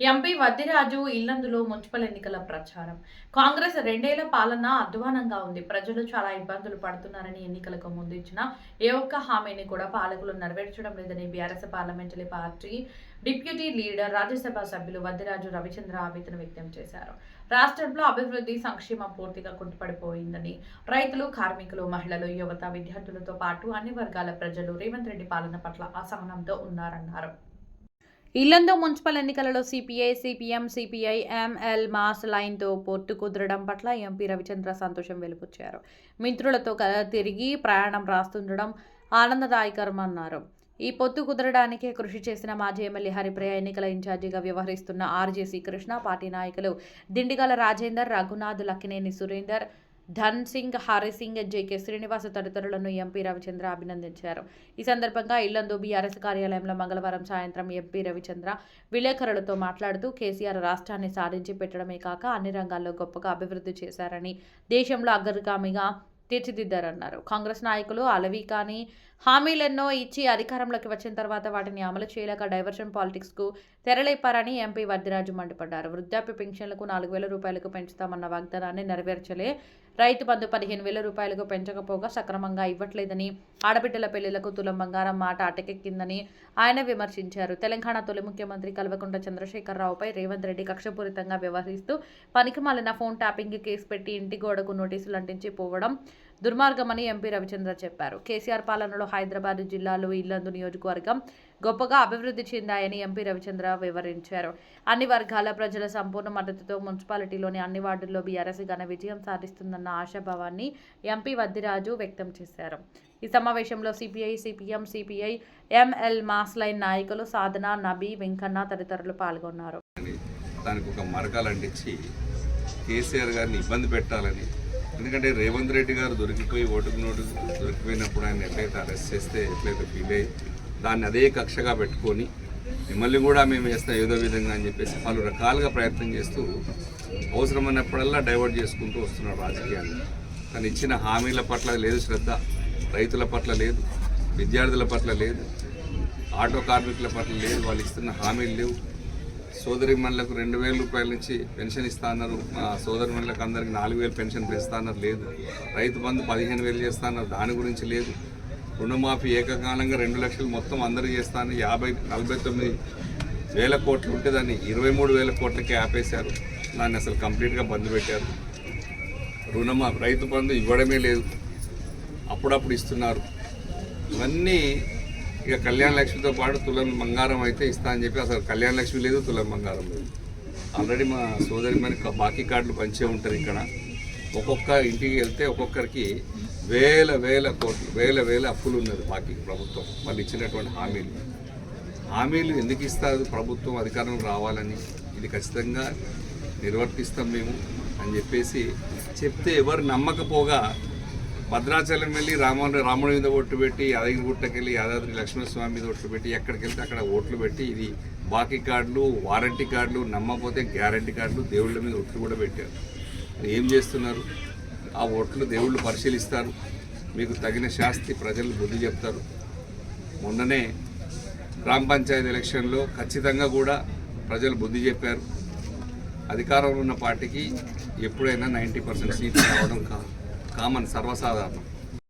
MP Vaddiraju ఇల్లందులో municipal ఎన్నికల ప్రచారం. కాంగ్రెస్ రెండేళ్ళ పాలన అధ్వానంగా ఉంది. ప్రజలు చాలా ఇబ్బందులు పడుతున్నారని ఎన్నికలకు ముందు ఇచ్చిన ఏ ఒక్క హామీని కూడా పాలకులు నెరవేర్చడం లేదని BRS parliamentary party deputy leader Rajya Sabha సభ్యులు వద్దిరాజు రవిచంద్ర ఆవేదన వ్యక్తం చేశారు. రాష్ట్రంలో అభివృద్ధి సంక్షేమం పూర్తిగా కుంటుపడిపోయిందని రైతులు కార్మికులు మహిళలు యువత విద్యార్థులతో పాటు అన్ని వర్గాల ప్రజలు రేవంత్ రెడ్డి పాలన పట్ల అసహనంతో ఉన్నారన్నారు. ఇల్లందు మున్సిపల్ ఎన్నికలలో CPI CPM CPI ML mass లైన్తో పొత్తు కుదరడం పట్ల ఎంపీ రవిచంద్ర సంతోషం వెలుపుచ్చారు. మిత్రులతో కల తిరిగి ప్రయాణం రాస్తుండడం ఆనందదాయకరమన్నారు. ఈ పొత్తు కుదరడానికి కృషి చేసిన మాజీ ఎమ్మెల్యే హరిప్రియ ఎన్నికల ఇన్ఛార్జిగా వ్యవహరిస్తున్న ఆర్జేసీ కృష్ణ పార్టీ నాయకులు దిండిగల రాజేందర్ రఘునాథ్ లక్కినేని సురేందర్ ధన్ సింగ్ హరిసింగ్ జేకే శ్రీనివాస తదితరులను ఎంపీ రవిచంద్ర అభినందించారు. ఈ సందర్భంగా ఇల్లందు బీఆర్ఎస్ కార్యాలయంలో మంగళవారం సాయంత్రం ఎంపీ రవిచంద్ర విలేకరులతో మాట్లాడుతూ కేసీఆర్ రాష్ట్రాన్ని సాధించి పెట్టడమే కాక అన్ని రంగాల్లో గొప్పగా అభివృద్ధి చేశారని దేశంలో అగ్రగామిగా తీర్చిదిద్దారన్నారు. కాంగ్రెస్ నాయకులు అలవి కానీ హామీలెన్నో ఇచ్చి అధికారంలోకి వచ్చిన తర్వాత వాటిని అమలు చేయలేక డైవర్షన్ పాలిటిక్స్కు తెరలేపారని ఎంపీ వద్దిరాజు మండిపడ్డారు. వృద్ధాప్య పెన్షన్లకు నాలుగు వేల రూపాయలకు పెంచుతామన్న వాగ్దానాన్ని నెరవేర్చలే రైతు బంధు పదిహేను వేల రూపాయలకు పెంచకపోగా సక్రమంగా ఇవ్వట్లేదని ఆడబిడ్డల పెళ్ళిలకు తులం బంగారం మాట అటకెక్కిందని ఆయన విమర్శించారు. తెలంగాణ తొలి ముఖ్యమంత్రి కల్వకుంట్ల చంద్రశేఖరరావుపై రేవంత్ రెడ్డి కక్షపూరితంగా వ్యవహరిస్తూ పనికిమాలిన ఫోన్ ట్యాపింగ్ కేసు పెట్టి ఇంటి గోడకు నోటీసులు అంటించి పోవడం దుర్మార్గమని ఎంపీ రవిచంద్ర చెప్పారు. కేసీఆర్ పాలనలో హైదరాబాద్ జిల్లాలో ఇల్లందు నియోజకవర్గం గొప్పగా అభివృద్ధి చెందాయని ఎంపీ రవిచంద్ర వివరించారు. అన్ని వర్గాల ప్రజల సంపూర్ణ మద్దతుతో మున్సిపాలిటీలోని అన్ని వార్డుల్లో బీఆర్ఎస్ ఘన విజయం సాధిస్తుందన్న ఆశాభావాన్ని ఎంపీ వద్దిరాజు వ్యక్తం చేశారు. ఈ సమావేశంలో CPI CPM CPI ML mass line నాయకులు సాధన నబీ వెంకన్న తదితరులు పాల్గొన్నారు. దానికి ఒక మార్గాలు అంటించి కేసీఆర్ గారిని ఇబ్బంది పెట్టాలని ఎందుకంటే రేవంత్ రెడ్డి గారు దొరికిపోయి ఓటుకు నోటు దొరికిపోయినప్పుడు ఆయన ఎట్లయితే అరెస్ట్ చేస్తే ఎట్లయితే ఫీల్ అయ్యి దాన్ని అదే కక్షగా పెట్టుకొని మిమ్మల్ని కూడా మేము వేస్తాం ఏదో విధంగా అని చెప్పేసి పలు రకాలుగా ప్రయత్నం చేస్తూ అవసరమైనప్పుడల్లా డైవర్ట్ చేసుకుంటూ వస్తున్నారు రాజకీయాన్ని కానీ ఇచ్చిన హామీల పట్ల లేదు శ్రద్ధ. రైతుల పట్ల లేదు విద్యార్థుల పట్ల లేదు ఆటో కార్మికుల పట్ల లేదు వాళ్ళు ఇస్తున్న హామీలు లేవు. సోదరిమణులకు రెండు వేల రూపాయల నుంచి పెన్షన్ ఇస్తా అన్నారు. మా సోదరి అందరికి నాలుగు వేలు పెన్షన్ పెంచుతా అన్నారు. లేదు. రైతు బంధు పదిహేను వేలు చేస్తా అన్నారు. దాని గురించి లేదు. రుణమాఫీ ఏకకాలంగా రెండు లక్షలు మొత్తం అందరూ చేస్తాను యాభై నలభై తొమ్మిది వేల కోట్లు ఉంటే దాన్ని ఇరవై మూడు వేల కోట్లకి ఆపేశారు. దాన్ని అసలు కంప్లీట్గా బంద్ పెట్టారు. రుణమా రైతు బంధు ఇవ్వడమే లేదు. అప్పుడప్పుడు ఇస్తున్నారు. ఇవన్నీ ఇక కళ్యాణ లక్ష్మితో పాటు తులం బంగారం అయితే ఇస్తా అని చెప్పి అసలు కళ్యాణ లక్ష్మి లేదు తులం బంగారం లేదు. ఆల్రెడీ మా సోదరి మరి బాకీ కార్డులు పంచే ఉంటారు ఇక్కడ. ఒక్కొక్క ఇంటికి వెళ్తే ఒక్కొక్కరికి వేల వేల కోట్లు వేల వేల అప్పులు ఉన్నది బాకీ ప్రభుత్వం. వాళ్ళు ఇచ్చినటువంటి హామీలు. హామీలు ఎందుకు ఇస్తారు ప్రభుత్వం అధికారం రావాలని? ఇది ఖచ్చితంగా నిర్వర్తిస్తాం మేము అని చెప్పేసి చెప్తే ఎవరు నమ్మకపోగా భద్రాచలం వెళ్ళి రాముడు రాముడి మీద ఓట్లు పెట్టి యాదగిరి గుట్టకెళ్ళి యాదాద్రి లక్ష్మణస్వామి మీద ఒట్టు పెట్టి ఎక్కడికి వెళ్తే అక్కడ ఓట్లు పెట్టి ఇది బాకీ కార్డులు వారంటీ కార్డులు నమ్మకపోతే గ్యారంటీ కార్డులు దేవుళ్ళ మీద ఒట్లు కూడా పెట్టారు. ఏం చేస్తున్నారు? ఆ ఓట్లు దేవుళ్ళు పరిశీలిస్తారు. మీకు తగిన శాస్తి ప్రజలు బుద్ధి చెప్తారు. మొన్ననే గ్రామ పంచాయతీ ఎలక్షన్లో ఖచ్చితంగా కూడా ప్రజలు బుద్ధి చెప్పారు. అధికారంలో ఉన్న పార్టీకి ఎప్పుడైనా నైంటీ పర్సెంట్ సీట్లు రావడం కాదు. కామన్ సర్వసాధారణం.